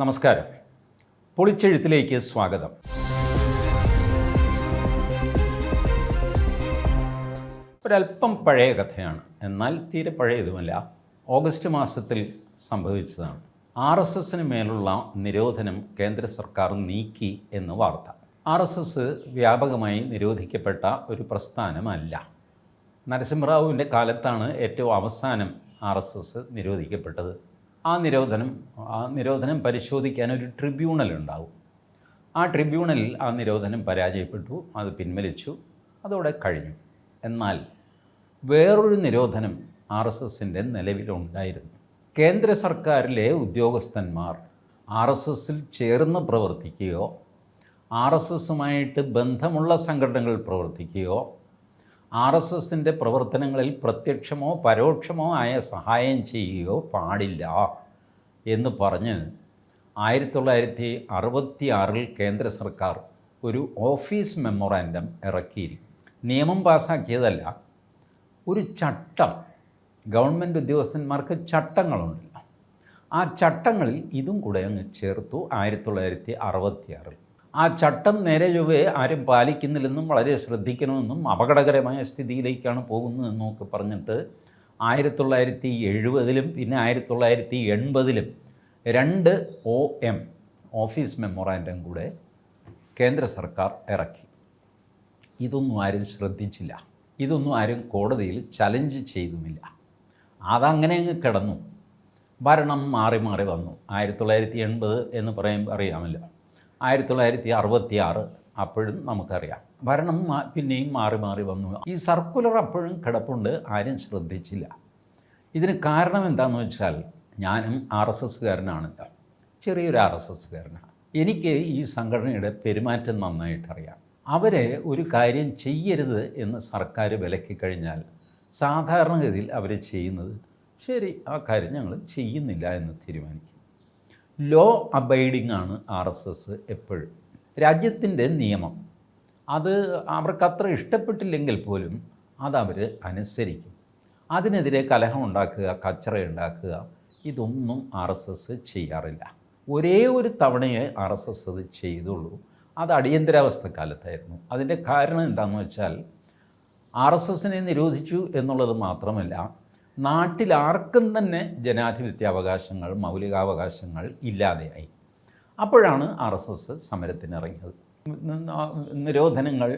നമസ്കാരം. പൊളിച്ചെഴുത്തിലേക്ക് സ്വാഗതം. ഒരല്പം പഴയ കഥയാണ്. എന്നാൽ തീരെ പഴയതുമല്ല. ഓഗസ്റ്റ് മാസത്തിൽ സംഭവിച്ചതാണ്. ആർ എസ് എസിന് മേലുള്ള നിരോധനം കേന്ദ്ര സർക്കാർ നീക്കി എന്ന് വാർത്ത. ആർ എസ് എസ് വ്യാപകമായി നിരോധിക്കപ്പെട്ട ഒരു പ്രസ്ഥാനമല്ല. നരസിംഹറാവുവിന്റെ കാലത്താണ് ഏറ്റവും അവസാനം ആർ എസ് എസ് നിരോധിക്കപ്പെട്ടത്. ആ നിരോധനം ആ നിരോധനം പരിശോധിക്കാൻ ഒരു ട്രിബ്യൂണൽ ഉണ്ടാവും. ആ ട്രിബ്യൂണലിൽ ആ നിരോധനം പരാജയപ്പെട്ടു അത് പിൻവലിച്ചു അതോടെ കഴിഞ്ഞു. എന്നാൽ വേറൊരു നിരോധനം ആർ എസ് എസിന്റെ നിലവിലുണ്ടായിരുന്നു. കേന്ദ്ര സർക്കാരിലെ ഉദ്യോഗസ്ഥന്മാർ ആർ എസ് എസിൽ ചേർന്ന് പ്രവർത്തിക്കുകയോ ആർ എസ് എസുമായിട്ട് ബന്ധമുള്ള സംഘടനകൾ പ്രവർത്തിക്കുകയോ ആർ എസ് എസിന്റെ പ്രവർത്തനങ്ങളിൽ പ്രത്യക്ഷമോ പരോക്ഷമോ ആയ സഹായം ചെയ്യുകയോ പാടില്ല. എന്ന് പറഞ്ഞ് ആയിരത്തി തൊള്ളായിരത്തി അറുപത്തി ആറിൽ കേന്ദ്ര സർക്കാർ ഒരു ഓഫീസ് മെമ്മോറാൻഡം ഇറക്കിയിരിക്കും. നിയമം പാസ്സാക്കിയതല്ല ഒരു ചട്ടം ഗവൺമെന്റ് ഉദ്യോഗസ്ഥന്മാർക്ക് ചട്ടങ്ങളുണ്ടല്ലോ. ആ ചട്ടങ്ങളിൽ ഇതും കൂടെ അങ്ങ് ചേർത്തു ആയിരത്തി തൊള്ളായിരത്തി അറുപത്തിയാറിൽ ആ ചട്ടം നേരെ ചൊവ്വേ ആരും പാലിക്കുന്നില്ലെന്നും വളരെ ശ്രദ്ധിക്കണമെന്നും അപകടകരമായ സ്ഥിതിയിലേക്കാണ് പോകുന്നതെന്നും ഒക്കെ പറഞ്ഞിട്ട് ആയിരത്തി തൊള്ളായിരത്തി എഴുപതിലും പിന്നെ ആയിരത്തി തൊള്ളായിരത്തി എൺപതിലും രണ്ട് ഒ എം ഓഫീസ് മെമ്മോറാൻഡം കൂടെ കേന്ദ്ര സർക്കാർ ഇറക്കി. ഇതൊന്നും ആരും ശ്രദ്ധിച്ചില്ല. ഇതൊന്നും ആരും കോടതിയിൽ ചലഞ്ച് ചെയ്തുമില്ല. അതങ്ങനെ അങ്ങ് കിടന്നു. ഭരണം മാറി മാറി വന്നു. ആയിരത്തി തൊള്ളായിരത്തി എൺപത് എന്ന് പറയുമ്പോൾ അറിയാമല്ലോ. ആയിരത്തി തൊള്ളായിരത്തി അറുപത്തി ആറ് അപ്പോഴും നമുക്കറിയാം. ഭരണം പിന്നെയും മാറി മാറി വന്നു. ഈ സർക്കുലർ അപ്പോഴും കിടപ്പുണ്ട് ആരും ശ്രദ്ധിച്ചില്ല. ഇതിന് കാരണം എന്താണെന്ന് വെച്ചാൽ ഞാനും ആർ എസ് എസ്സുകാരനാണല്ലോ ചെറിയൊരു ആർ എസ് എസ്സുകാരനാണ്. എനിക്ക് ഈ സംഘടനയുടെ പെരുമാറ്റം നന്നായിട്ടറിയാം. അവരെ ഒരു കാര്യം ചെയ്യരുത് എന്ന് സർക്കാർ വിലക്കി കഴിഞ്ഞാൽ സാധാരണഗതിയിൽ അവർ ചെയ്യുന്നത് ശരി ആ കാര്യം ഞങ്ങൾ ചെയ്യുന്നില്ല എന്ന് തീരുമാനിക്കും. ലോ അബൈഡിംഗ് ആണ് ആർ എസ് എസ് എപ്പോഴും. രാജ്യത്തിന്റെ നിയമം. അത് അവർക്ക് അത്ര ഇഷ്ടപ്പെട്ടില്ലെങ്കിൽ പോലും അതവർ അനുസരിക്കും. അതിനെതിരെ കലഹം ഉണ്ടാക്കുക കച്ചറ ഉണ്ടാക്കുക ഇതൊന്നും ആർ എസ് എസ് ചെയ്യാറില്ല. ഒരേ ഒരു തവണയെ ആർ എസ് എസ് അത് ചെയ്തുള്ളൂ. അത് അടിയന്തരാവസ്ഥ കാലത്തായിരുന്നു അതിന്റെ കാരണം എന്താണെന്ന് വെച്ചാൽ ആർ എസ് എസിനെ നിരോധിച്ചു എന്നുള്ളത് മാത്രമല്ല നാട്ടിൽ ആർക്കും തന്നെ ജനാധിപത്യ അവകാശങ്ങൾ മൗലികാവകാശങ്ങൾ ഇല്ലാതെയായി. അപ്പോഴാണ് ആർ എസ് എസ് സമരത്തിനിറങ്ങിയത്. നിരോധനങ്ങൾ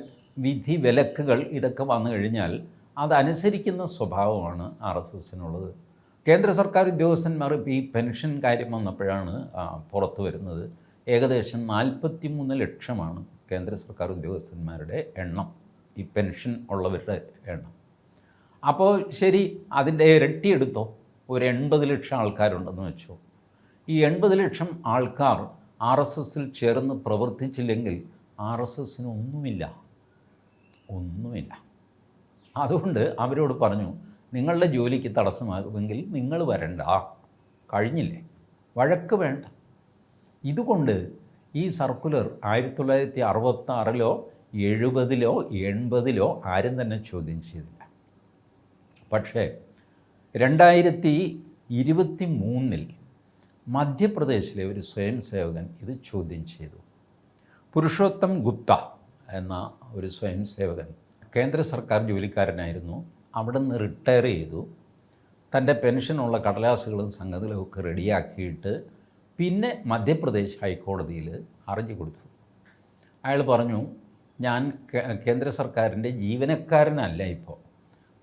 വിധി വിലക്കുകൾ ഇതൊക്കെ വന്നു കഴിഞ്ഞാൽ അതനുസരിക്കുന്ന സ്വഭാവമാണ് ആർ എസ് എസിനുള്ളത്. കേന്ദ്ര സർക്കാർ ഉദ്യോഗസ്ഥന്മാർ ഇപ്പോൾ ഈ പെൻഷൻ കാര്യം വന്നപ്പോഴാണ് പുറത്തു വരുന്നത്. ഏകദേശം നാൽപ്പത്തി മൂന്ന് ലക്ഷമാണ് കേന്ദ്ര സർക്കാർ ഉദ്യോഗസ്ഥന്മാരുടെ എണ്ണം ഈ പെൻഷൻ ഉള്ളവരുടെ എണ്ണം. അപ്പോൾ ശരി അതിന്റെ ഇരട്ടി എടുത്തോ ഒരു എൺപത് ലക്ഷം ആൾക്കാരുണ്ടെന്ന് വെച്ചോ. ഈ എൺപത് ലക്ഷം ആൾക്കാർ ആർ എസ് എസിൽ ചേർന്ന് പ്രവർത്തിച്ചില്ലെങ്കിൽ ആർ എസ് എസിന് ഒന്നുമില്ല. ഒന്നുമില്ല. അതുകൊണ്ട് അവരോട് പറഞ്ഞു നിങ്ങളുടെ ജോലിക്ക് തടസ്സമാകുമെങ്കിൽ നിങ്ങൾ വരണ്ട. കഴിഞ്ഞില്ലേ? വഴക്ക് വേണ്ട. ഇതുകൊണ്ട് ഈ സർക്കുലർ ആയിരത്തി തൊള്ളായിരത്തി അറുപത്താറിലോ എഴുപതിലോ എൺപതിലോ ആരും തന്നെ ചോദ്യം ചെയ്തില്ല. പക്ഷേ രണ്ടായിരത്തി ഇരുപത്തി മൂന്നിൽ മധ്യപ്രദേശിലെ ഒരു സ്വയം സേവകൻ ഇത് ചോദ്യം ചെയ്തു. പുരുഷോത്തം ഗുപ്ത എന്ന ഒരു സ്വയം സേവകൻ കേന്ദ്ര സർക്കാർ ജോലിക്കാരനായിരുന്നു. അവിടെ നിന്ന് റിട്ടയർ ചെയ്തു. തന്റെ പെൻഷനുള്ള കടലാസുകളും സംഗതികളും ഒക്കെ റെഡിയാക്കിയിട്ട് പിന്നെ മധ്യപ്രദേശ് ഹൈക്കോടതിയിൽ ഹർജി കൊടുത്തു. അയാൾ പറഞ്ഞു ഞാൻ കേന്ദ്ര സർക്കാരിന്റെ ജീവനക്കാരനല്ല ഇപ്പോൾ.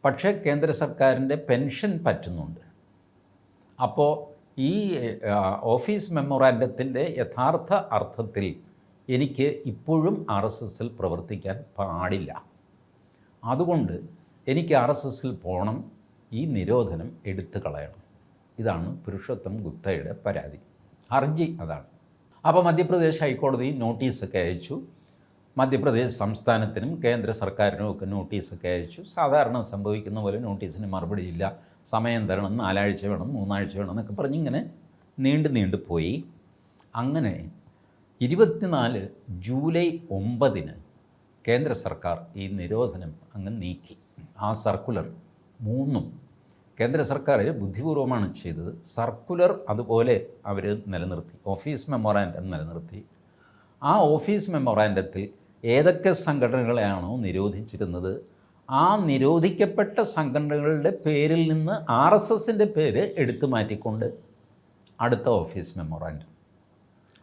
പക്ഷേ കേന്ദ്ര സർക്കാരിന്റെ പെൻഷൻ പറ്റുന്നുണ്ട്. അപ്പോൾ ഈ ഓഫീസ് മെമ്മോറാൻഡത്തിന്റെ യഥാർത്ഥ അർത്ഥത്തിൽ എനിക്ക് ഇപ്പോഴും ആർ എസ് എസിൽ പ്രവർത്തിക്കാൻ പാടില്ല. അതുകൊണ്ട് എനിക്ക് ആർ എസ് എസിൽ പോകണം ഈ നിരോധനം എടുത്തു കളയണം. ഇതാണ് പുരുഷോത്തം ഗുപ്തയുടെ പരാതി. ഹർജി അതാണ്. അപ്പോൾ മധ്യപ്രദേശ് ഹൈക്കോടതി നോട്ടീസൊക്കെ അയച്ചു. മധ്യപ്രദേശ് സംസ്ഥാനത്തിനും കേന്ദ്ര സർക്കാരിനും ഒക്കെ നോട്ടീസൊക്കെ അയച്ചു. സാധാരണ സംഭവിക്കുന്ന പോലെ നോട്ടീസിന് മറുപടിയില്ല സമയം തരണം നാലാഴ്ച വേണം മൂന്നാഴ്ച വേണം എന്നൊക്കെ പറഞ്ഞിങ്ങനെ നീണ്ടു നീണ്ടു പോയി. അങ്ങനെ ഇരുപത്തിനാല് ജൂലൈ ഒമ്പതിന് കേന്ദ്ര സർക്കാർ ഈ നിരോധനം അങ്ങ് നീക്കി. ആ സർക്കുലർ മൂന്നും കേന്ദ്ര സർക്കാർ ബുദ്ധിപൂർവമാണ് ചെയ്തത്. സർക്കുലർ അതുപോലെ അവർ നിലനിർത്തി ഓഫീസ് മെമ്മോറാൻഡം നിലനിർത്തി. ആ ഓഫീസ് മെമ്മോറാൻഡത്തിൽ ഏതൊക്കെ സംഘടനകളെയാണോ നിരോധിച്ചിരുന്നത്? ആ നിരോധിക്കപ്പെട്ട സംഘടനകളുടെ പേരിൽ നിന്ന് ആർ എസ് എസിന്റെ പേര് എടുത്തു മാറ്റിക്കൊണ്ട് അടുത്ത ഓഫീസ് മെമ്മോറാൻഡം.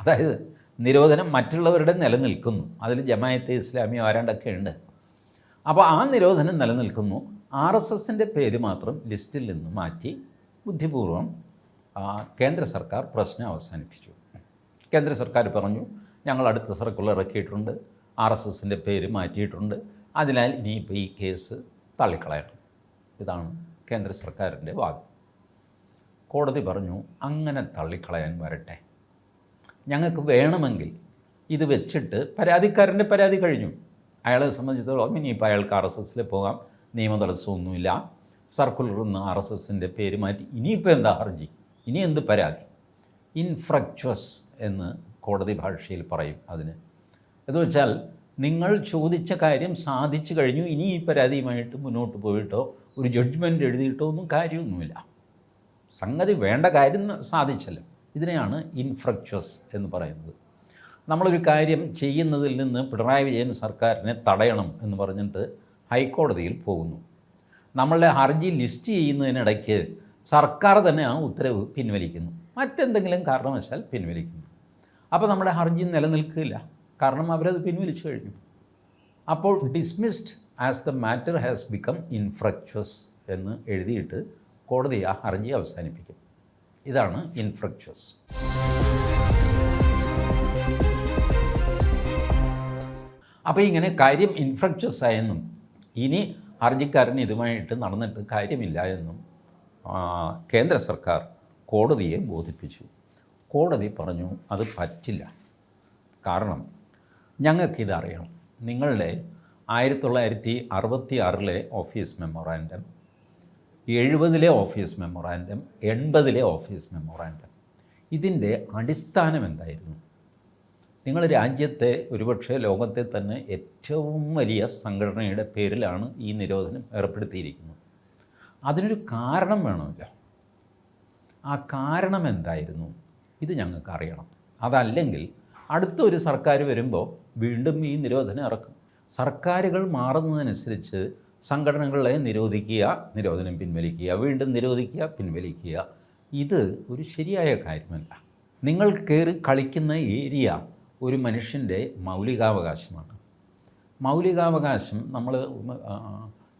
അതായത് നിരോധനം മറ്റുള്ളവരുടെ നിലനിൽക്കുന്നു. അതിൽ ജമായത്തെ ഇസ്ലാമിയോ ആരാണ്ടൊക്കെ ഉണ്ട്. അപ്പോൾ ആ നിരോധനം നിലനിൽക്കുന്നു. ആർ എസ് എസിന്റെ പേര് മാത്രം ലിസ്റ്റിൽ നിന്ന് മാറ്റി ബുദ്ധിപൂർവം കേന്ദ്ര സർക്കാർ പ്രശ്നം അവസാനിപ്പിച്ചു. കേന്ദ്ര സർക്കാർ പറഞ്ഞു ഞങ്ങൾ അടുത്ത സർക്കുലർ ഇറക്കിയിട്ടുണ്ട്. ആർ എസ് എസിന്റെ പേര് മാറ്റിയിട്ടുണ്ട്. അതിനാൽ ഇനിയിപ്പോൾ ഈ കേസ് തള്ളിക്കളയണം. ഇതാണ് കേന്ദ്ര സർക്കാരിന്റെ വാദം. കോടതി പറഞ്ഞു അങ്ങനെ തള്ളിക്കളയാൻ വരട്ടെ. ഞങ്ങൾക്ക് വേണമെങ്കിൽ ഇത് വെച്ചിട്ട് പരാതിക്കാരന്റെ പരാതി കഴിഞ്ഞു. അയാളെ സംബന്ധിച്ചിടത്തോളം ഇനിയിപ്പോൾ അയാൾക്ക് ആർ എസ് എസിൽ പോകാം. നിയമതടസ്സമൊന്നുമില്ല സർക്കുലറിൽ നിന്ന് ആർ എസ് എസിന്റെ പേര് മാറ്റി ഇനിയിപ്പോൾ എന്താ ഹർജി? ഇനി എന്ത് പരാതി? ഇൻഫ്രക്ച്വസ് എന്ന് കോടതി ഭാഷയിൽ പറയും അതിന്. എന്ന് വെച്ചാൽ നിങ്ങൾ ചോദിച്ച കാര്യം സാധിച്ചു കഴിഞ്ഞു. ഇനി ഈ പരാതിയുമായിട്ട് മുന്നോട്ട് പോയിട്ടോ ഒരു ജഡ്ജ്മെന്റ് എഴുതിയിട്ടോ ഒന്നും കാര്യമൊന്നുമില്ല. സംഗതി വേണ്ട കാര്യം സാധിച്ചല്ലോ. ഇതിനെയാണ് ഇൻഫ്രക്ച്വസ് എന്ന് പറയുന്നത്. നമ്മളൊരു കാര്യം ചെയ്യുന്നതിൽ നിന്ന് പിണറായി വിജയൻ സർക്കാരിനെ തടയണം എന്ന് പറഞ്ഞിട്ട് ഹൈക്കോടതിയിൽ പോകുന്നു. നമ്മളുടെ ഹർജി ലിസ്റ്റ് ചെയ്യുന്നതിനിടയ്ക്ക് സർക്കാർ തന്നെ ആ ഉത്തരവ് പിൻവലിക്കുന്നു. മറ്റെന്തെങ്കിലും കാരണവശാൽ പിൻവലിക്കുന്നു. അപ്പോൾ നമ്മുടെ ഹർജി നിലനിൽക്കില്ല. കാരണം അവരത് പിൻവലിച്ചു കഴിഞ്ഞു. അപ്പോൾ dismissed as the matter has become infructuous എന്ന് എഴുതിയിട്ട് കോടതി ആ ഹർജി അവസാനിപ്പിക്കും. ഇതാണ് ഇൻഫ്രക്ച്വസ് അപ്പോൾ ഇങ്ങനെ കാര്യം ഇൻഫ്രക്ച്വസ് ആയെന്നും ഇനി ഹർജിക്കാരൻ ഇതുമായിട്ട് നടന്നിട്ട് കാര്യമില്ല എന്നും കേന്ദ്ര സർക്കാർ കോടതിയെ ബോധിപ്പിച്ചു. കോടതി പറഞ്ഞു അത് പറ്റില്ല. കാരണം ഞങ്ങൾക്കിത് അറിയണം നിങ്ങളുടെ ആയിരത്തി തൊള്ളായിരത്തി അറുപത്തി ആറിലെ ഓഫീസ് മെമ്മോറാൻഡം എഴുപതിലെ ഓഫീസ് മെമ്മോറാൻഡം എൺപതിലെ ഓഫീസ് മെമ്മോറാൻഡം. ഇതിന്റെ അടിസ്ഥാനം എന്തായിരുന്നു? നിങ്ങൾ രാജ്യത്തെ ഒരുപക്ഷെ ലോകത്തെ തന്നെ ഏറ്റവും വലിയ സംഘടനയുടെ പേരിലാണ് ഈ നിരോധനം ഏർപ്പെടുത്തിയിരിക്കുന്നത്. അതിനൊരു കാരണം വേണമല്ലോ. ആ കാരണം എന്തായിരുന്നു? ഇത് ഞങ്ങൾക്ക് അറിയണം അതല്ലെങ്കിൽ അടുത്ത ഒരു സർക്കാർ വരുമ്പോൾ വീണ്ടും ഈ നിരോധനം ഇറക്കും. സർക്കാരുകൾ മാറുന്നതനുസരിച്ച് സംഘടനകളെ നിരോധിക്കുക നിരോധനം പിൻവലിക്കുക വീണ്ടും നിരോധിക്കുക പിൻവലിക്കുക. ഇത് ഒരു ശരിയായ കാര്യമല്ല. നിങ്ങൾ കയറി കളിക്കുന്ന ഏരിയ ഒരു മനുഷ്യന്റെ മൗലികാവകാശമാണ്. മൗലികാവകാശം നമ്മൾ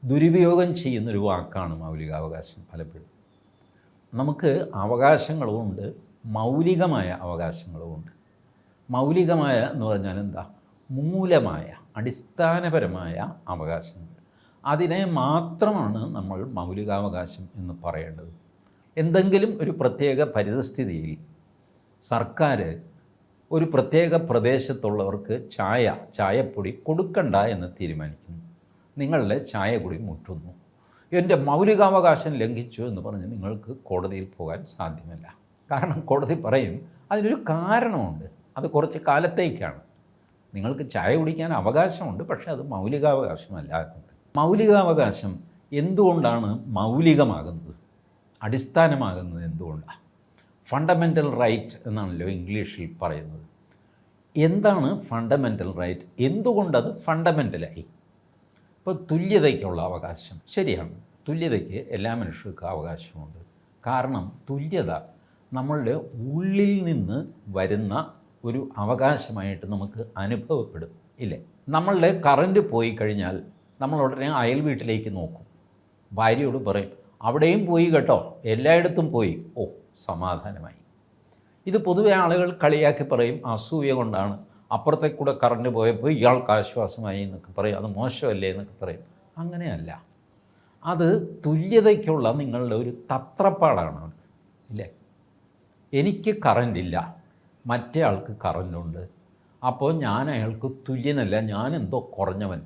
ദുരുപയോഗം ചെയ്യുന്നൊരു വാക്കാണ് മൗലികാവകാശം പലപ്പോഴും. നമുക്ക് അവകാശങ്ങളുമുണ്ട് മൗലികമായ അവകാശങ്ങളുമുണ്ട്. മൗലികമായ എന്ന് പറഞ്ഞാൽ എന്താ? മൂലമായ അടിസ്ഥാനപരമായ അവകാശങ്ങൾ. അതിനെ മാത്രമാണ് നമ്മൾ മൗലികാവകാശം എന്ന് പറയേണ്ടത്. എന്തെങ്കിലും ഒരു പ്രത്യേക പരിതസ്ഥിതിയിൽ സർക്കാർ ഒരു പ്രത്യേക പ്രദേശത്തുള്ളവർക്ക് ചായ ചായപ്പൊടി കൊടുക്കണ്ട എന്ന് തീരുമാനിക്കുന്നു. നിങ്ങളുടെ ചായ കൂടി മുട്ടുന്നു. എന്റെ മൗലികാവകാശം ലംഘിച്ചു എന്ന് പറഞ്ഞ് നിങ്ങൾക്ക് കോടതിയിൽ പോകാൻ സാധ്യമല്ല. കാരണം കോടതി പറയും അതിനൊരു കാരണമുണ്ട്. അത് കുറച്ച് കാലത്തേക്കാണ്. നിങ്ങൾക്ക് ചായ കുടിക്കാൻ അവകാശമുണ്ട് പക്ഷേ അത് മൗലികാവകാശമല്ല മൗലികാവകാശം എന്തുകൊണ്ടാണ് മൗലികമാകുന്നത്? അടിസ്ഥാനമാകുന്നത് എന്തുകൊണ്ടാണ് ഫണ്ടമെന്റൽ റൈറ്റ് എന്നാണല്ലോ ഇംഗ്ലീഷിൽ പറയുന്നത്. എന്താണ് ഫണ്ടമെന്റൽ റൈറ്റ് എന്തുകൊണ്ടത് ഫണ്ടമെന്റലായി ഇപ്പോൾ തുല്യതയ്ക്കുള്ള അവകാശം ശരിയാണ്. തുല്യതയ്ക്ക് എല്ലാ മനുഷ്യർക്കും അവകാശമുണ്ട്. കാരണം തുല്യത നമ്മളുടെ ഉള്ളിൽ നിന്ന് വരുന്ന ഒരു അവകാശമായിട്ട് നമുക്ക് അനുഭവപ്പെടും. ഇല്ലേ? നമ്മളുടെ കറണ്ട് പോയി കഴിഞ്ഞാൽ നമ്മൾ ഉടനെ അയൽ വീട്ടിലേക്ക് നോക്കും. ഭാര്യയോട് പറയും അവിടെയും പോയി കേട്ടോ. എല്ലായിടത്തും പോയി. ഓ സമാധാനമായി. ഇത് പൊതുവെ ആളുകൾ കളിയാക്കി പറയും അസൂയ കൊണ്ടാണ്. അപ്പുറത്തെ കൂടെ കറണ്ട് പോയപ്പോൾ ഇയാൾക്ക് ആശ്വാസമായി എന്നൊക്കെ പറയും അത് മോശമല്ലേ? എന്നൊക്കെ പറയും. അങ്ങനെയല്ല. അത് തുല്യതയ്ക്കുള്ള നിങ്ങളുടെ ഒരു തത്രപ്പാടാണ് ഇല്ലേ? എനിക്ക് കറണ്ടില്ല മറ്റേ ആൾക്ക് കറണ്ടുണ്ട് അപ്പോൾ ഞാൻ അയാൾക്ക് തുല്യനല്ല ഞാൻ എന്തോ കുറഞ്ഞവൻ.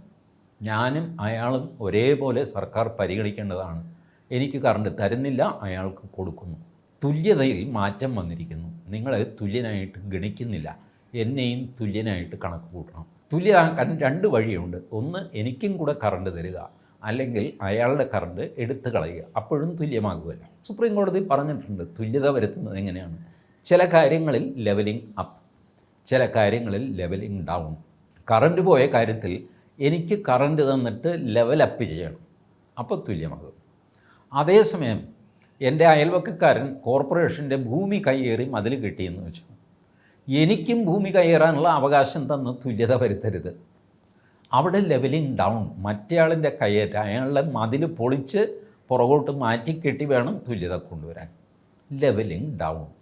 ഞാനും അയാളും ഒരേപോലെ സർക്കാർ പരിഗണിക്കേണ്ടതാണ്. എനിക്ക് കറണ്ട് തരുന്നില്ല അയാൾക്ക് കൊടുക്കുന്നു. തുല്യതയിൽ മാറ്റം വന്നിരിക്കുന്നു. നിങ്ങളെ തുല്യനായിട്ട് ഗണിക്കുന്നില്ല. എന്നെയും തുല്യനായിട്ട് കണക്ക് കൂട്ടണം. തുല്യമാക്കാൻ രണ്ട് വഴിയുണ്ട്. ഒന്ന് എനിക്കും കൂടെ കറണ്ട് തരിക. അല്ലെങ്കിൽ അയാളുടെ കറണ്ട് എടുത്തു കളയുക. അപ്പോഴും തുല്യമാകുമല്ലോ സുപ്രീം കോടതി പറഞ്ഞിട്ടുണ്ട് തുല്യത വരുത്തുന്നത് എങ്ങനെയാണ്? ചില കാര്യങ്ങളിൽ ലെവലിംഗ് അപ്പ് ചില കാര്യങ്ങളിൽ ലെവലിംഗ് ഡൗൺ കറണ്ട് പോയ കാര്യത്തിൽ എനിക്ക് കറണ്ട് തന്നിട്ട് ലെവലപ്പ് ചെയ്യണം. അപ്പോൾ തുല്യമാകും. അതേസമയം എന്റെ അയൽവക്കക്കാരൻ കോർപ്പറേഷന്റെ ഭൂമി കയ്യേറി മതിൽ കിട്ടിയെന്ന് വെച്ചു. എനിക്കും ഭൂമി കയ്യേറാനുള്ള അവകാശം തന്ന് തുല്യത വരുത്തരുത്. അവിടെ ലെവലിംഗ് ഡൗൺ മറ്റേയാളിന്റെ കയ്യേറ്റം അയാളുടെ മതിൽ പൊളിച്ച് പുറകോട്ട് മാറ്റിക്കെട്ടി വേണം തുല്യത കൊണ്ടുവരാൻ. ലെവലിംഗ് ഡൗൺ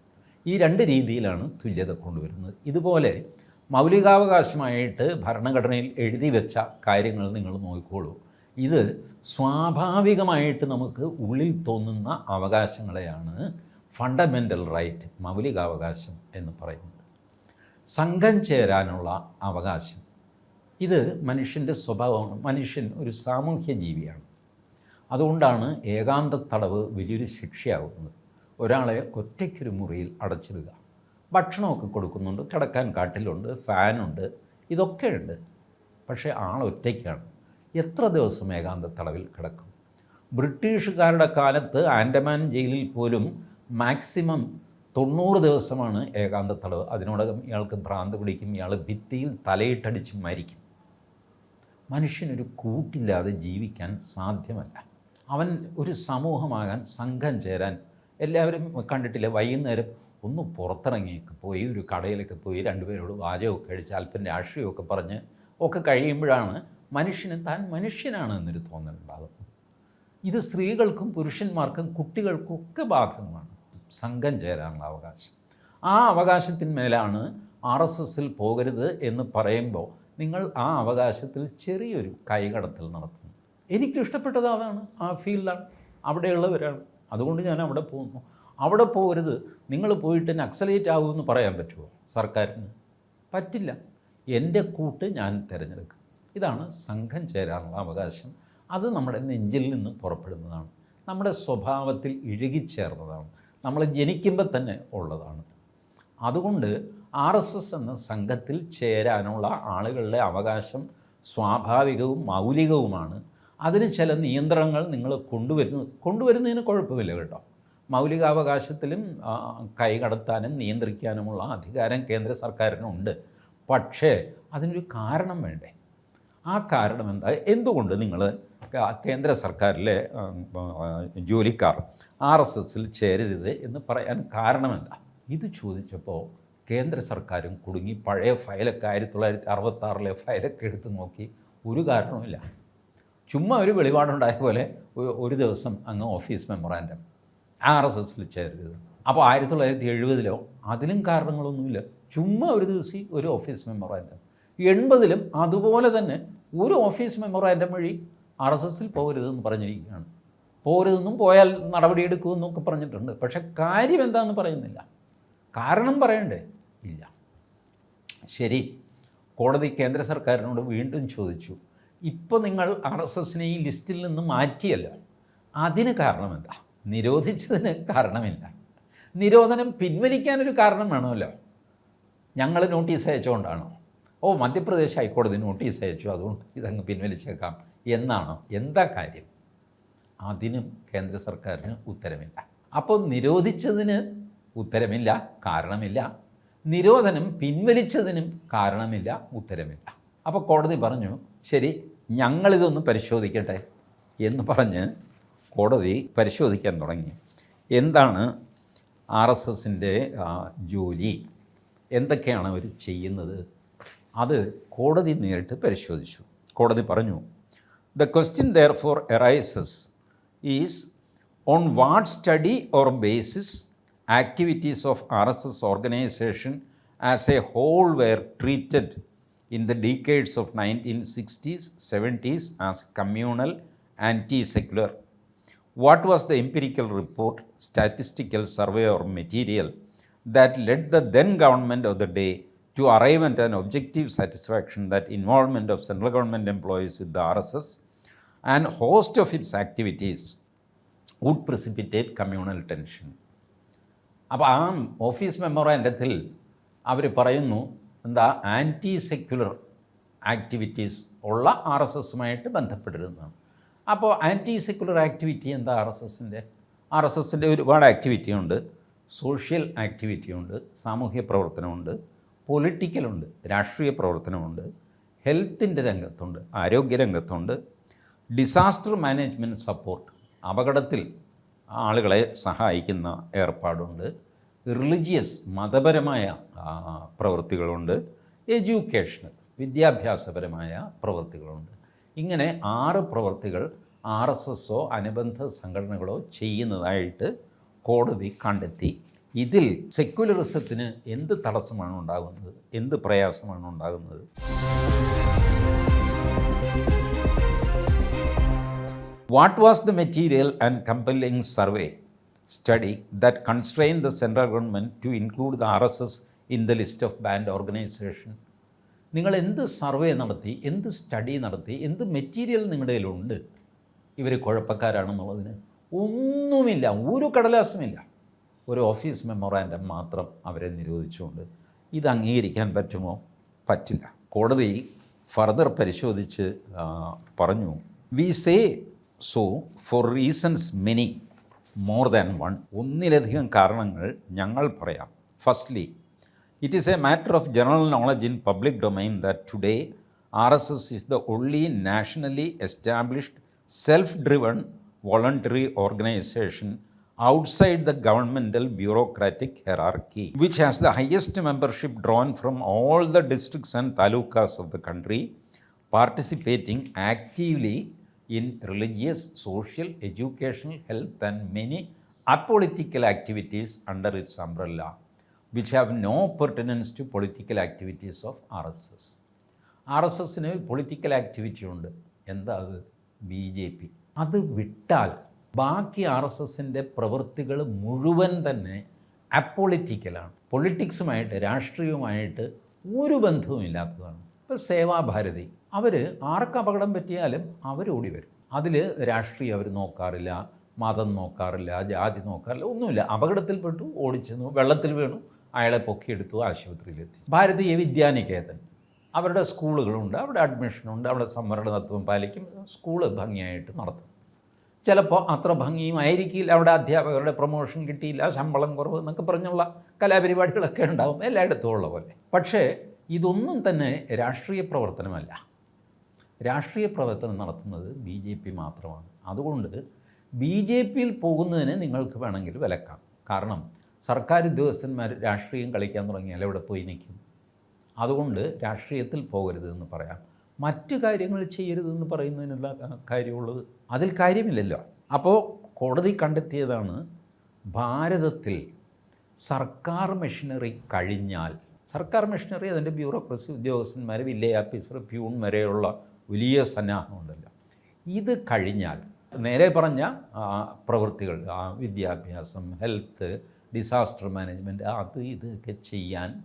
ഈ രണ്ട് രീതിയിലാണ് തുല്യത കൊണ്ടുവരുന്നത്. ഇതുപോലെ മൗലികാവകാശമായിട്ട് ഭരണഘടനയിൽ എഴുതി വെച്ച കാര്യങ്ങൾ നിങ്ങൾ നോക്കിക്കോളൂ. ഇത് സ്വാഭാവികമായിട്ട് നമുക്ക് ഉള്ളിൽ തോന്നുന്ന അവകാശങ്ങളെയാണ് ഫണ്ടമെന്റൽ റൈറ്റ് മൗലികാവകാശം എന്ന് പറയുന്നത്. സംഘം ചേരാനുള്ള അവകാശം. ഇത് മനുഷ്യന്റെ സ്വഭാവമാണ്. മനുഷ്യൻ ഒരു സാമൂഹ്യ ജീവിയാണ് അതുകൊണ്ടാണ് ഏകാന്ത തടവ് വലിയൊരു ശിക്ഷയാകുന്നത് ഒരാളെ ഒറ്റയ്ക്കൊരു മുറിയിൽ അടച്ചിടുക. ഭക്ഷണമൊക്കെ കൊടുക്കുന്നുണ്ട് കിടക്കാൻ കാട്ടിലുണ്ട് ഫാനുണ്ട് ഇതൊക്കെ ഉണ്ട് പക്ഷേ ആൾ ഒറ്റയ്ക്കാണ്. എത്ര ദിവസം ഏകാന്ത തടവിൽ കിടക്കും? ബ്രിട്ടീഷുകാരുടെ കാലത്ത് ആൻഡമാൻ ജയിലിൽ പോലും മാക്സിമം തൊണ്ണൂറ് ദിവസമാണ് ഏകാന്ത തടവ് അതിനോടകം ഇയാൾക്ക് ഭ്രാന്ത് പിടിക്കും ഇയാൾ ഭിത്തിയിൽ തലയിട്ടടിച്ച് മരിക്കും. മനുഷ്യനൊരു കൂട്ടില്ലാതെ ജീവിക്കാൻ സാധ്യമല്ല. അവൻ ഒരു സമൂഹമാകാൻ സംഘം ചേരാൻ എല്ലാവരും കണ്ടിട്ടില്ല? വൈകുന്നേരം ഒന്ന് പുറത്തിറങ്ങി പോയി ഒരു കടയിലൊക്കെ പോയി രണ്ടുപേരോട് വാചകമൊക്കെ അടിച്ച് അല്പം രാഷ്ട്രീയമൊക്കെ പറഞ്ഞ് ഒക്കെ കഴിയുമ്പോഴാണ് മനുഷ്യന് താൻ മനുഷ്യനാണ് എന്നൊരു തോന്നലുണ്ടാകും. ഇത് സ്ത്രീകൾക്കും പുരുഷന്മാർക്കും കുട്ടികൾക്കും ഒക്കെ ബാധകമാണ്. സംഘം ചേരാനുള്ള അവകാശം. ആ അവകാശത്തിന്മേലാണ് ആർ എസ് എസിൽ പോകരുത് എന്ന് പറയുമ്പോൾ നിങ്ങൾ ആ അവകാശത്തിൽ ചെറിയൊരു കൈകടത്തിൽ നടത്തുന്നു. എനിക്കിഷ്ടപ്പെട്ടത് അതാണ്. ആ ഫീൽഡാണ്. അവിടെയുള്ളവരാണ്. അതുകൊണ്ട് ഞാൻ അവിടെ പോകുന്നു. അവിടെ പോകരുത്. നിങ്ങൾ പോയിട്ട് നക്സലേറ്റ് ആകുമെന്ന് പറയാൻ പറ്റുമോ സർക്കാരിന്? പറ്റില്ല. എന്റെ കൂട്ട് ഞാൻ തിരഞ്ഞെടുക്കും. ഇതാണ് സംഘം ചേരാനുള്ള അവകാശം. അത് നമ്മുടെ നെഞ്ചിൽ നിന്ന് പുറപ്പെടുന്നതാണ്. നമ്മുടെ സ്വഭാവത്തിൽ ഇഴുകിച്ചേർന്നതാണ് നമ്മൾ ജനിക്കുമ്പോൾ തന്നെ ഉള്ളതാണ്. അതുകൊണ്ട് ആർ എസ് എസ് എന്ന സംഘത്തിൽ ചേരാനുള്ള ആളുകളുടെ അവകാശം സ്വാഭാവികവും മൗലികവുമാണ്. അതിന് ചില നിയന്ത്രണങ്ങൾ നിങ്ങൾ കൊണ്ടുവരുന്നു. കൊണ്ടുവരുന്നതിന് കുഴപ്പമില്ല കേട്ടോ. മൗലികാവകാശത്തിലും കൈകടത്താനും നിയന്ത്രിക്കാനുമുള്ള അധികാരം കേന്ദ്ര സർക്കാരിനുണ്ട്. പക്ഷേ അതിനൊരു കാരണം വേണ്ടേ? ആ കാരണം എന്താ? എന്തുകൊണ്ട് നിങ്ങൾ കേന്ദ്ര സർക്കാരിലെ ജോലിക്കാർ ആർ എസ് എസിൽ ചേരരുത് എന്ന് പറയാൻ കാരണമെന്താ ഇത് ചോദിച്ചപ്പോൾ കേന്ദ്ര സർക്കാരും കുടുങ്ങി പഴയ ഫയലൊക്കെ ആയിരത്തി തൊള്ളായിരത്തി അറുപത്താറിലെ ഫയലൊക്കെ എടുത്ത് നോക്കി ഒരു കാരണവുമില്ല. ചുമ്മാ ഒരു വെളിപാടുണ്ടായ പോലെ ഒരു ദിവസം അങ്ങ് ഓഫീസ് മെമ്മറാൻഡം ആർ എസ് എസിൽ ചേരരുത് അപ്പോൾ ആയിരത്തി തൊള്ളായിരത്തി എഴുപതിലോ അതിലും കാരണങ്ങളൊന്നുമില്ല. ചുമ്മാ ഒരു ദിവസം ഒരു ഓഫീസ് മെമ്മറാൻഡം. എൺപതിലും അതുപോലെ തന്നെ ഒരു ഓഫീസ് മെമ്മറാൻഡം വഴി ആർ എസ് എസിൽ പോകരുതെന്ന് പറഞ്ഞിരിക്കുകയാണ്. പോകരുതെന്നും പോയാൽ നടപടിയെടുക്കുമെന്നൊക്കെ പറഞ്ഞിട്ടുണ്ട്. പക്ഷേ കാര്യം എന്താണെന്ന് പറയുന്നില്ല. കാരണം പറയണ്ടേ? ഇല്ല. ശരി. കോടതി കേന്ദ്ര സർക്കാരിനോട് വീണ്ടും ചോദിച്ചു. ഇപ്പോൾ നിങ്ങൾ ആർ എസ് എസിനെ ഈ ലിസ്റ്റിൽ നിന്ന് മാറ്റിയല്ലോ. അതിന് കാരണം എന്താ നിരോധിച്ചതിന് കാരണമില്ല. നിരോധനം പിൻവലിക്കാനൊരു കാരണം വേണമല്ലോ. ഞങ്ങൾ നോട്ടീസ് അയച്ചുകൊണ്ടാണോ ഓ മധ്യപ്രദേശ് ഹൈക്കോടതി നോട്ടീസ് അയച്ചു. അതുകൊണ്ട് ഇതങ്ങ് പിൻവലിച്ചേക്കാം എന്നാണോ? എന്താ കാര്യം? അതിനും കേന്ദ്ര സർക്കാരിന് ഉത്തരമില്ല. അപ്പോൾ നിരോധിച്ചതിന് ഉത്തരമില്ല കാരണമില്ല. നിരോധനം പിൻവലിച്ചതിനും കാരണമില്ല ഉത്തരമില്ല. അപ്പോൾ കോടതി പറഞ്ഞു ശരി ഞങ്ങളിതൊന്ന് പരിശോധിക്കട്ടെ എന്ന് പറഞ്ഞ് കോടതി പരിശോധിക്കാൻ തുടങ്ങി. എന്താണ് ആർ എസ് എസിന്റെ ജോലി? എന്തൊക്കെയാണ് അവർ ചെയ്യുന്നത്? അത് കോടതി നേരിട്ട് പരിശോധിച്ചു. കോടതി പറഞ്ഞു the question therefore arises is on what study or basis activities of R S S organisation as a whole were treated in the decades of 1960s, 70s as communal, anti-secular. What was the empirical report, statistical survey or material that led the then government of the day to arrive at an objective satisfaction that involvement of central government employees with the RSS and host of its activities would precipitate communal tension? അപ്പോൾ ആ office മെമ്മോറാൻഡത്തിൽ അവർ പറയുന്നു എന്താ? Anti secular activities ഉള്ള R S എസുമായിട്ട് ബന്ധപ്പെട്ടിരുന്നതാണ്. അപ്പോൾ ആന്റി സെക്യുലർ ആക്ടിവിറ്റി എന്താ ആർ എസ് എസിന്റെ? ആർ എസ് എസിന്റെ ഒരുപാട് ആക്ടിവിറ്റി ഉണ്ട്. സോഷ്യൽ ആക്ടിവിറ്റി ഉണ്ട് സാമൂഹ്യ പ്രവർത്തനമുണ്ട് പൊളിറ്റിക്കലുണ്ട് രാഷ്ട്രീയ പ്രവർത്തനമുണ്ട് ഹെൽത്തിന്റെ രംഗത്തുണ്ട് ആരോഗ്യ രംഗത്തുണ്ട് ഡിസാസ്റ്റർ മാനേജ്മെന്റ് സപ്പോർട്ട് അപകടത്തിൽ ആളുകളെ സഹായിക്കുന്ന ഏർപ്പാടുണ്ട്. റിലിജിയസ് മതപരമായ പ്രവൃത്തികളുണ്ട്. എഡ്യൂക്കേഷണൽ വിദ്യാഭ്യാസപരമായ പ്രവൃത്തികളുണ്ട്. ഇങ്ങനെ ആറ് പ്രവൃത്തികൾ ആർ എസ് എസോ അനുബന്ധ സംഘടനകളോ ചെയ്യുന്നതായിട്ട് കോടതി കണ്ടെത്തി. ഇതിൽ സെക്യുലറിസത്തിന് എന്ത് തടസ്സമാണ് ഉണ്ടാകുന്നത്? എന്ത് പ്രയാസമാണ് ഉണ്ടാകുന്നത്? What was the material and compelling survey study that constrained the central government to include the RSS in the list of banned organization? നിങ്ങൾ എന്ത് സർവേ നടത്തി എന്ത് സ്റ്റഡി നടത്തി എന്ത് മെറ്റീരിയൽ നിങ്ങളുടെ കയ്യിലുണ്ട്? ഇവർ കുഴപ്പക്കാരാണെന്നുള്ളതിന് ഒന്നുമില്ല ഒരു കടലാസുമില്ല. ഒരു ഓഫീസ് മെമ്മോറാൻഡം മാത്രം അവരെ നിരോധിച്ചുകൊണ്ട് ഇത് അംഗീകരിക്കാൻ പറ്റുമോ? പറ്റില്ല. കോടതി ഫർദർ പരിശോധിച്ച് പറഞ്ഞു. We say so for reasons many more than one ഒന്നിലധികം കാരണങ്ങൾ ഞങ്ങൾ പറയാം firstly it is a matter of general knowledge in public domain that today R S S is the only nationally established self driven voluntary organisation outside the governmental bureaucratic hierarchy, which has the highest membership drawn from all the districts and talukas of the country, participating actively in religious, social, educational, health, and many apolitical activities under its umbrella, which have no pertinence to political activities of RSS. R S എസിന് political activity ഉണ്ട് എന്താ അത് B J P അത് വിട്ടാൽ ബാക്കി R S എസിന്റെ പ്രവൃത്തികൾ മുഴുവൻ തന്നെ അപ്പൊളിറ്റിക്കലാണ് പൊളിറ്റിക്സുമായിട്ട് രാഷ്ട്രീയവുമായിട്ട് ഒരു ബന്ധവുമില്ലാത്തതാണ് ഇപ്പോൾ സേവാഭാരതി അവർ ആർക്ക് അപകടം പറ്റിയാലും അവരോടി വരും. അതിൽ രാഷ്ട്രീയം അവർ നോക്കാറില്ല മതം നോക്കാറില്ല ജാതി നോക്കാറില്ല ഒന്നുമില്ല. അപകടത്തിൽപ്പെട്ടു ഓടിച്ചെന്നു വെള്ളത്തിൽ വീണു അയാളെ പൊക്കിയെടുത്തു ആശുപത്രിയിലെത്തി. ഭാരതീയ വിദ്യാനികേതൻ. അവരുടെ സ്കൂളുകളുണ്ട് അവിടെ അഡ്മിഷനുണ്ട് അവിടെ സംവരണ തത്വം പാലിക്കും സ്കൂൾ ഭംഗിയായിട്ട് നടത്തും. ചിലപ്പോൾ അത്ര ഭംഗിയും ആയിരിക്കില്ല അവിടെ അധ്യാപകരുടെ പ്രൊമോഷൻ കിട്ടിയില്ല ശമ്പളം കുറവ് എന്നൊക്കെ പറഞ്ഞുള്ള കലാപരിപാടികളൊക്കെ ഉണ്ടാവും എല്ലായിടത്തും ഉള്ള പോലെ. പക്ഷേ ഇതൊന്നും തന്നെ രാഷ്ട്രീയ പ്രവർത്തനമല്ല. രാഷ്ട്രീയ പ്രവർത്തനം നടത്തുന്നത് ബി ജെ പി മാത്രമാണ്. അതുകൊണ്ട് ബി ജെ പിയിൽ പോകുന്നതിന് നിങ്ങൾക്ക് വേണമെങ്കിൽ വിലക്കാം. കാരണം സർക്കാർ ഉദ്യോഗസ്ഥന്മാർ രാഷ്ട്രീയം കളിക്കാൻ തുടങ്ങിയാൽ എവിടെ പോയി നിൽക്കും? അതുകൊണ്ട് രാഷ്ട്രീയത്തിൽ പോകരുത് എന്ന് പറയാം. മറ്റ് കാര്യങ്ങൾ ചെയ്യരുതെന്ന് പറയുന്നതിന് എന്താ കാര്യമുള്ളത്? അതിൽ കാര്യമില്ലല്ലോ. അപ്പോൾ കോടതി കണ്ടെത്തിയതാണ് ഭാരതത്തിൽ സർക്കാർ മെഷീനറി കഴിഞ്ഞാൽ സർക്കാർ മിഷനറി അതിന്റെ ബ്യൂറോക്രസി ഉദ്യോഗസ്ഥന്മാർ വില്ലേജ് പ്യൂൺ വരെയുള്ള വലിയ സന്നാഹമുണ്ടല്ലോ ഇത് കഴിഞ്ഞാൽ നേരെ പറഞ്ഞ പ്രവൃത്തികൾ വിദ്യാഭ്യാസം ഹെൽത്ത് ഡിസാസ്റ്റർ മാനേജ്മെന്റ് അത് ഇതൊക്കെ ചെയ്യാൻ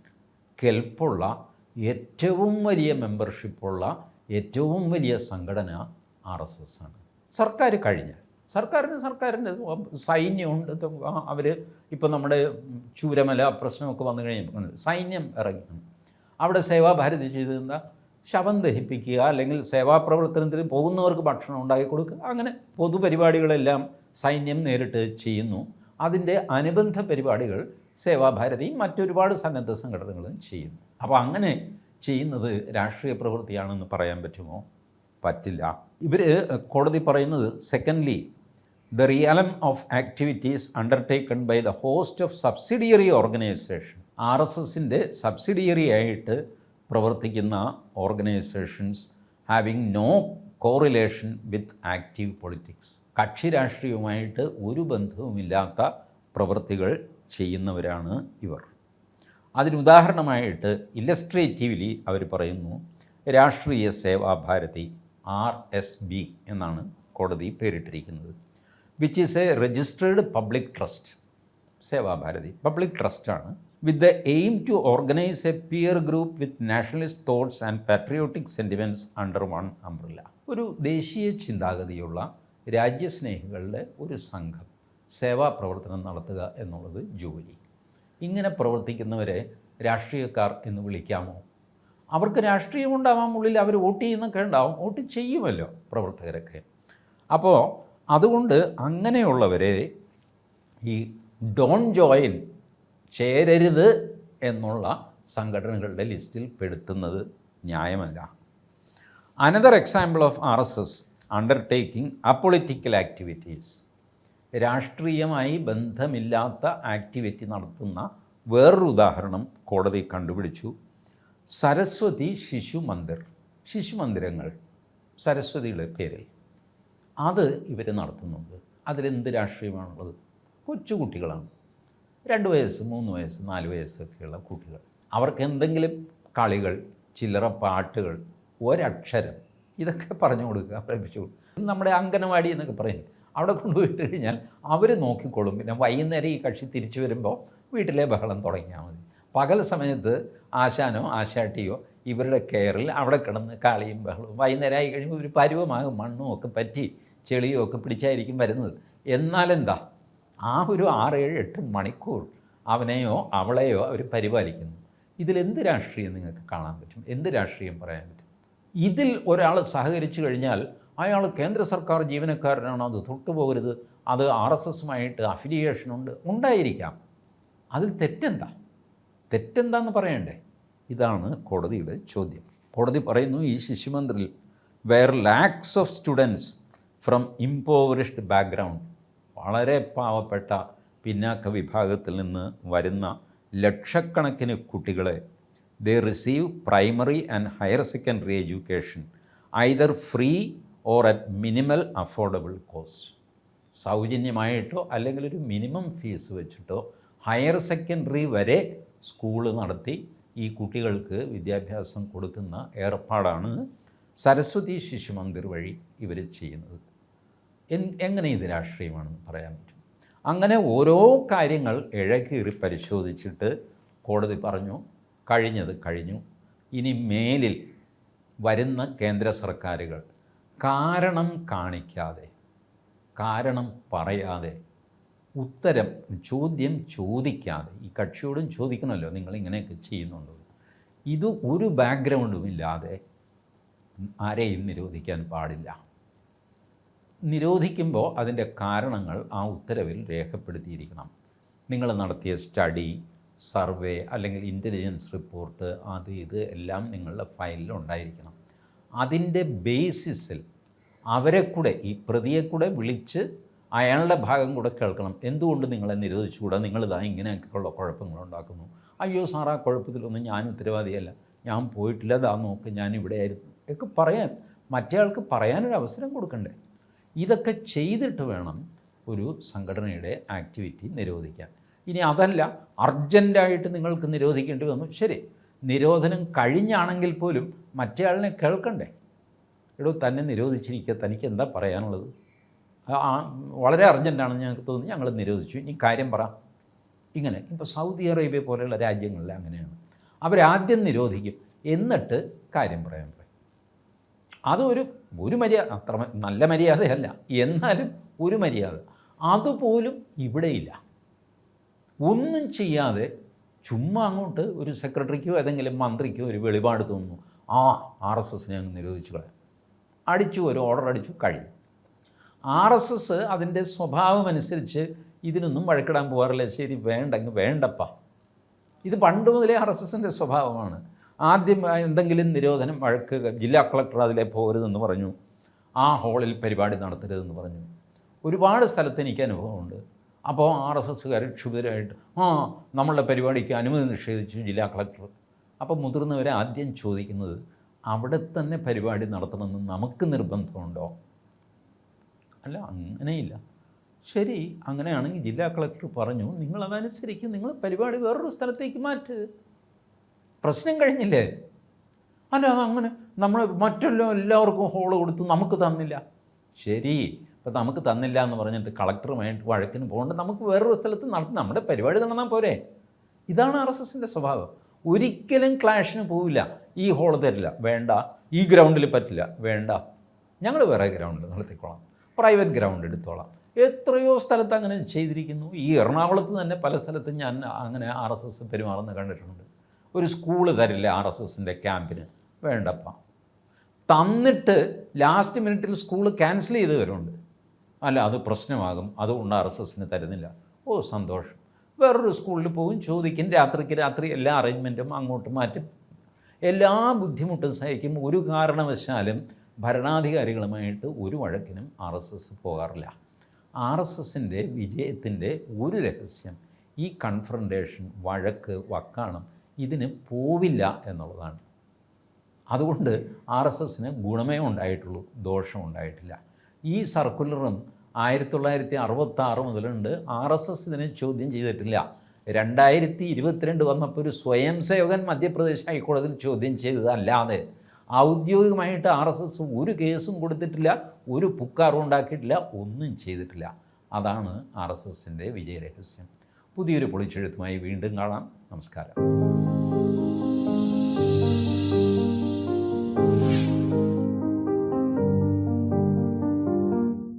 കെൽപ്പുള്ള ഏറ്റവും വലിയ മെമ്പർഷിപ്പുള്ള ഏറ്റവും വലിയ സംഘടന ആർ എസ് എസ് ആണ്. സർക്കാർ കഴിഞ്ഞാൽ സർക്കാരിന് സർക്കാരിന്റെ സൈന്യമുണ്ട്. അവർ ഇപ്പോൾ നമ്മുടെ ചൂരമല പ്രശ്നമൊക്കെ വന്നു കഴിഞ്ഞപ്പോൾ സൈന്യം ഇറങ്ങി. അവിടെ സേവാഭാരതി ചെയ്തിരുന്ന ശവം ദഹിപ്പിക്കുക അല്ലെങ്കിൽ സേവാപ്രവർത്തനത്തിന് പോകുന്നവർക്ക് ഭക്ഷണം ഉണ്ടാക്കി കൊടുക്കുക. അങ്ങനെ പൊതുപരിപാടികളെല്ലാം സൈന്യം നേരിട്ട് ചെയ്യുന്നു. അതിന്റെ അനുബന്ധ പരിപാടികൾ സേവാഭാരതിയും മറ്റൊരുപാട് സന്നദ്ധ സംഘടനകളും ചെയ്യുന്നു. അപ്പോൾ അങ്ങനെ ചെയ്യുന്നത് രാഷ്ട്രീയ പ്രവൃത്തിയാണെന്ന് പറയാൻ പറ്റുമോ? പറ്റില്ല. ഇവർ കോടതി പറയുന്നത് secondly the realm of activities undertaken by the host of subsidiary organisation R S എസിന്റെ സബ്സിഡിയറി ആയിട്ട് പ്രവർത്തിക്കുന്ന organisations having no correlation with active politics കക്ഷി രാഷ്ട്രീയവുമായിട്ട് ഒരു ബന്ധവുമില്ലാത്ത പ്രവൃത്തികൾ ചെയ്യുന്നവരാണ് ഇവർ. അതിനുദാഹരണമായിട്ട് ഇല്ലസ്ട്രേറ്റീവ്ലി അവർ പറയുന്നു Rashtriya Seva Bharati R S B എന്നാണ് കോടതി പേരിട്ടിരിക്കുന്നത്. Which is a registered public trust Sevabharati public ട്രസ്റ്റാണ് with the aim to organise a peer group with nationalist thoughts and patriotic sentiments under one umbrella ഒരു ദേശീയ ചിന്താഗതിയുള്ള രാജ്യസ്നേഹികളുടെ ഒരു സംഘം സേവാ പ്രവർത്തനം നടത്തുക എന്നുള്ളത് ജോലി. ഇങ്ങനെ പ്രവർത്തിക്കുന്നവരെ രാഷ്ട്രീയക്കാർ എന്ന് വിളിക്കാമോ? അവർക്ക് രാഷ്ട്രീയം ഉണ്ടാവാൻ ഉള്ളിൽ അവർ വോട്ട് ചെയ്യുന്നൊക്കെ ഉണ്ടാവും. വോട്ട് ചെയ്യുമല്ലോ പ്രവർത്തകരൊക്കെ. അപ്പോൾ അതുകൊണ്ട് അങ്ങനെയുള്ളവരെ ഈ ഡോൺ ജോയിൻ ചേരരുത് എന്നുള്ള സംഘടനകളുടെ ലിസ്റ്റിൽ പെടുത്തുന്നത് ന്യായമല്ല. Another example of R S S undertaking apolitical activities രാഷ്ട്രീയമായി ബന്ധമില്ലാത്ത ആക്ടിവിറ്റി നടത്തുന്ന വേറൊരു ഉദാഹരണം കോടതി കണ്ടുപിടിച്ചു. സരസ്വതി ശിശു മന്ദിർ. ശിശു മന്ദിരങ്ങൾ. സരസ്വതിയുടെ പേരിൽ. അത് ഇവർ നടത്തുന്നുണ്ട്. അതിലെന്ത് രാഷ്ട്രീയമാണുള്ളത്? കൊച്ചുകുട്ടികളാണ് രണ്ട് വയസ്സ് മൂന്ന് വയസ്സ് നാല് വയസ്സൊക്കെയുള്ള കുട്ടികൾ. അവർക്ക് എന്തെങ്കിലും കളികൾ ചില്ലറ പാട്ടുകൾ ഒരക്ഷരം ഇതൊക്കെ പറഞ്ഞു കൊടുക്കുക പഠിപ്പിച്ചു കൊടുക്കുക. നമ്മുടെ അംഗനവാടി എന്നൊക്കെ പറയും അവിടെ കൊണ്ടുപോയിട്ട് കഴിഞ്ഞാൽ അവർ നോക്കിക്കോളും. പിന്നെ വൈകുന്നേരം ഈ കക്ഷി തിരിച്ചു വരുമ്പോൾ വീട്ടിലെ ബഹളം തുടങ്ങിയാൽ മതി. പകൽ സമയത്ത് ആശാനോ ആശാട്ടിയോ ഇവരുടെ കെയറിൽ അവിടെ കിടന്ന് കാളിയും ബഹളവും വൈകുന്നേരം ആയി കഴിയുമ്പോൾ ഒരു പരുവമാകും മണ്ണും ഒക്കെ പറ്റി ചെളിയും ഒക്കെ പിടിച്ചായിരിക്കും വരുന്നത്. എന്നാലെന്താ? ആ ഒരു ആറ് ഏഴ് എട്ട് മണിക്കൂർ അവനെയോ അവളെയോ അവർ പരിപാലിക്കുന്നു. ഇതിലെന്ത് രാഷ്ട്രീയം നിങ്ങൾക്ക് കാണാൻ പറ്റും? എന്ത് രാഷ്ട്രീയം പറയാൻ പറ്റും? ഇതിൽ ഒരാൾ സഹകരിച്ചു കഴിഞ്ഞാൽ അയാൾ കേന്ദ്ര സർക്കാർ ജീവനക്കാരനാണോ അത് തൊട്ടുപോകരുത് അത് ആർ എസ് എസുമായിട്ട് അഫിലിയേഷനുണ്ട് ഉണ്ടായിരിക്കാം. അതിൽ തെറ്റെന്താ? തെറ്റെന്താന്ന് പറയണ്ടേ? ഇതാണ് കോടതിയുടെ ചോദ്യം. കോടതി പറയുന്നു ഈ ശിശുമന്ദിറിൽ where lakhs of students from impoverished background വളരെ പാവപ്പെട്ട പിന്നാക്ക വിഭാഗത്തിൽ നിന്ന് വരുന്ന ലക്ഷക്കണക്കിന് കുട്ടികളെ they receive primary and higher secondary education either free or at minimal affordable cost. സൗജന്യമായിട്ടോ അല്ലെങ്കിൽ ഒരു മിനിമം ഫീസ് വെച്ചിട്ടോ ഹയർ സെക്കൻഡറി വരെ സ്കൂൾ നടത്തി ഈ കുട്ടികൾക്ക് വിദ്യാഭ്യാസം കൊടുക്കുന്ന ഏർപ്പാടാണ് സരസ്വതി ശിശു മന്ദിർ വഴി ഇവർ ചെയ്യുന്നത്. എങ്ങനെ ഇത് രാഷ്ട്രീയമാണെന്ന് പറയാൻ പറ്റും? അങ്ങനെ ഓരോ കാര്യങ്ങൾ ഇഴകീറി പരിശോധിച്ചിട്ട് കോടതി പറഞ്ഞു കഴിഞ്ഞത് കഴിഞ്ഞു. ഇനി മേലിൽ വരുന്ന കേന്ദ്ര സർക്കാരുകൾ കാരണം കാണിക്കാതെ കാരണം പറയാതെ ഉത്തരം ചോദ്യം ചോദിക്കാതെ ഈ കക്ഷിയോടും ചോദിക്കണമല്ലോ നിങ്ങൾ ഇങ്ങനെയൊക്കെ ചെയ്യുന്നുണ്ടോ ഇത് ഒരു ബാക്ക്ഗ്രൗണ്ടും ഇല്ലാതെ ആരെയും നിരോധിക്കാൻ പാടില്ല. നിരോധിക്കുമ്പോൾ അതിന്റെ കാരണങ്ങൾ ആ ഉത്തരവിൽ രേഖപ്പെടുത്തിയിരിക്കണം. നിങ്ങൾ നടത്തിയ സ്റ്റഡി സർവേ അല്ലെങ്കിൽ ഇന്റലിജൻസ് റിപ്പോർട്ട് അത് ഇത് എല്ലാം നിങ്ങളുടെ ഫയലിൽ ഉണ്ടായിരിക്കണം. അതിന്റെ ബേസിസിൽ അവരെ കൂടെ ഈ പ്രതിയെ കൂടെ വിളിച്ച് അയാളുടെ ഭാഗം കൂടെ കേൾക്കണം. എന്തുകൊണ്ട് നിങ്ങളെ നിരോധിച്ചുകൂടാ? നിങ്ങളിതാ ഇങ്ങനെയൊക്കെയുള്ള കുഴപ്പങ്ങളുണ്ടാക്കുന്നു അയ്യോ സാർ ആ കുഴപ്പത്തിലൊന്നും ഞാൻ ഉത്തരവാദിയല്ല. ഞാൻ പോയിട്ടില്ല ദാ നോക്ക് ഞാൻ ഇവിടെ ആയിരുന്നു ഒക്കെ പറയാൻ മറ്റേയാൾക്ക് പറയാനൊരു അവസരം കൊടുക്കണ്ടേ? ഇതൊക്കെ ചെയ്തിട്ട് വേണം ഒരു സംഘടനയുടെ ആക്ടിവിറ്റി നിരോധിക്കാൻ. ഇനി അതല്ല അർജന്റായിട്ട് നിങ്ങൾക്ക് നിരോധിക്കേണ്ടി വന്നു. ശരി നിരോധനം കഴിഞ്ഞാണെങ്കിൽ പോലും മറ്റേയാളിനെ കേൾക്കണ്ടേ? എടോ തന്നെ നിരോധിച്ചിരിക്കുക തനിക്ക് എന്താ പറയാനുള്ളത്? വളരെ അർജന്റാണെന്ന് ഞങ്ങൾക്ക് തോന്നി ഞങ്ങൾ നിരോധിച്ചു. ഇനി കാര്യം പറ. ഇങ്ങനെ ഇപ്പോൾ സൗദി അറേബ്യ പോലെയുള്ള രാജ്യങ്ങളിൽ അങ്ങനെയാണ്. അവരാദ്യം നിരോധിക്കും. എന്നിട്ട് കാര്യം പറയും. അതൊരു ഒരു മര്യാദ അത്ര നല്ല മര്യാദയല്ല. എന്നാലും ഒരു മര്യാദ. അതുപോലും ഇവിടെയില്ല. ഒന്നും ചെയ്യാതെ ചുമ്മാ അങ്ങോട്ട് ഒരു സെക്രട്ടറിക്കോ ഏതെങ്കിലും മന്ത്രിക്കോ ഒരു വെളിപാട് തോന്നുന്നു. ആ ആർ എസ് എസിനെ അങ്ങ് നിരോധിച്ചു കളയാം. അടിച്ചു ഒരു ഓർഡർ അടിച്ചു കഴിഞ്ഞു. ആർ എസ് എസ് അതിന്റെ സ്വഭാവമനുസരിച്ച് ഇതിനൊന്നും വഴക്കിടാൻ പോകാറില്ല. ശരി വേണ്ടെങ്കിൽ വേണ്ടപ്പ. ഇത് പണ്ട് മുതലേ ആർ എസ് എസിന്റെ സ്വഭാവമാണ്. ആദ്യം എന്തെങ്കിലും നിരോധനം വഴക്ക് ജില്ലാ കളക്ടർ അതിലെ പോകരുതെന്ന് പറഞ്ഞു. ആ ഹോളിൽ പരിപാടി നടത്തരുതെന്ന് പറഞ്ഞു. ഒരുപാട് സ്ഥലത്ത് എനിക്ക് അനുഭവമുണ്ട്. അപ്പോൾ ആർ എസ് എസ്സുകാർ ക്ഷുഭിതരായിട്ട് ആ നമ്മളുടെ പരിപാടിക്ക് അനുമതി നിഷേധിച്ചു ജില്ലാ കളക്ടർ. അപ്പോൾ മുതിർന്നവരെ ആദ്യം ചോദിക്കുന്നത് അവിടെ തന്നെ പരിപാടി നടത്തണമെന്ന് നമുക്ക് നിർബന്ധമുണ്ടോ? അല്ല അങ്ങനെയില്ല. ശരി അങ്ങനെയാണെങ്കിൽ ജില്ലാ കളക്ടർ പറഞ്ഞു നിങ്ങൾ അതനുസരിച്ച് നിങ്ങൾ പരിപാടി വേറൊരു സ്ഥലത്തേക്ക് മാറ്റ്. പ്രശ്നം കഴിഞ്ഞില്ലേ? അല്ല അതങ്ങനെ നമ്മൾ മറ്റെല്ലാം എല്ലാവർക്കും ഹോൾ കൊടുത്തു നമുക്ക് തന്നില്ല. ശരി ഇപ്പം നമുക്ക് തന്നില്ല എന്ന് പറഞ്ഞിട്ട് കളക്ടറുമായിട്ട് വഴക്കിന് പോകേണ്ട നമുക്ക് വേറൊരു സ്ഥലത്ത് നടത്തി നമ്മുടെ പരിപാടി നടന്നാൽ പോരെ. ഇതാണ് ആർ എസ് എസിന്റെ സ്വഭാവം. ഒരിക്കലും ക്ലാഷിന് പോവില്ല. ഈ ഹോൾ തരില്ല. വേണ്ട. ഈ ഗ്രൗണ്ടിൽ പറ്റില്ല. വേണ്ട. ഞങ്ങൾ വേറെ ഗ്രൗണ്ടിൽ നടത്തിക്കോളാം. പ്രൈവറ്റ് ഗ്രൗണ്ട് എടുത്തോളാം. എത്രയോ സ്ഥലത്ത് അങ്ങനെ ചെയ്തിരിക്കുന്നു. ഈ എറണാകുളത്ത് തന്നെ പല സ്ഥലത്തും ഞാൻ അങ്ങനെ ആർ എസ് എസ് പെരുമാറുന്ന കണ്ടിട്ടുണ്ട്. ഒരു സ്കൂൾ തരില്ല ആർ എസ് എസിന്റെ ക്യാമ്പിന്. വേണ്ടപ്പ. തന്നിട്ട് ലാസ്റ്റ് മിനിറ്റിൽ സ്കൂൾ ക്യാൻസൽ ചെയ്തവരുണ്ട് അല്ല അത് പ്രശ്നമാകും. അതുകൊണ്ട് ആർ എസ് എസിന് തരുന്നില്ല. ഓ സന്തോഷം. വേറൊരു സ്കൂളിൽ പോകും ചോദിക്കും. രാത്രിക്ക് രാത്രി എല്ലാ അറേഞ്ച്മെന്റും അങ്ങോട്ട് മാറ്റും. എല്ലാ ബുദ്ധിമുട്ടും സഹിക്കും. ഒരു കാരണവശാലും ഭരണാധികാരികളുമായിട്ട് ഒരു വഴക്കിനും ആർ എസ് എസ് പോകാറില്ല. ആർ എസ് എസിന്റെ വിജയത്തിന്റെ ഒരു രഹസ്യം ഈ കൺഫ്രണ്ടേഷൻ വഴക്ക് വക്കാണം ഇതിന് പോവില്ല എന്നുള്ളതാണ്. അതുകൊണ്ട് ആർ എസ് എസിന് ഗുണമേ ഉണ്ടായിട്ടുള്ളൂ ദോഷം ഉണ്ടായിട്ടില്ല. ഈ സർക്കുലറും ആയിരത്തി തൊള്ളായിരത്തി അറുപത്തി ആറ് മുതലുണ്ട് ആർ എസ് എസ് ഇതിനെ ചോദ്യം ചെയ്തിട്ടില്ല. രണ്ടായിരത്തി ഇരുപത്തിരണ്ട് വന്നപ്പോൾ ഒരു സ്വയം സേവകൻ മധ്യപ്രദേശ് ഹൈക്കോടതിയിൽ ചോദ്യം ചെയ്തതല്ലാതെ ഔദ്യോഗികമായിട്ട് ആർ എസ് എസ് ഒരു കേസും കൊടുത്തിട്ടില്ല ഒരു പുക്കാറും ഉണ്ടാക്കിയിട്ടില്ല ഒന്നും ചെയ്തിട്ടില്ല. അതാണ് ആർ എസ് എസിന്റെ വിജയരഹസ്യം. പുതിയൊരു പൊളിച്ചെഴുത്തുമായി വീണ്ടും കാണാം. നമസ്കാരം.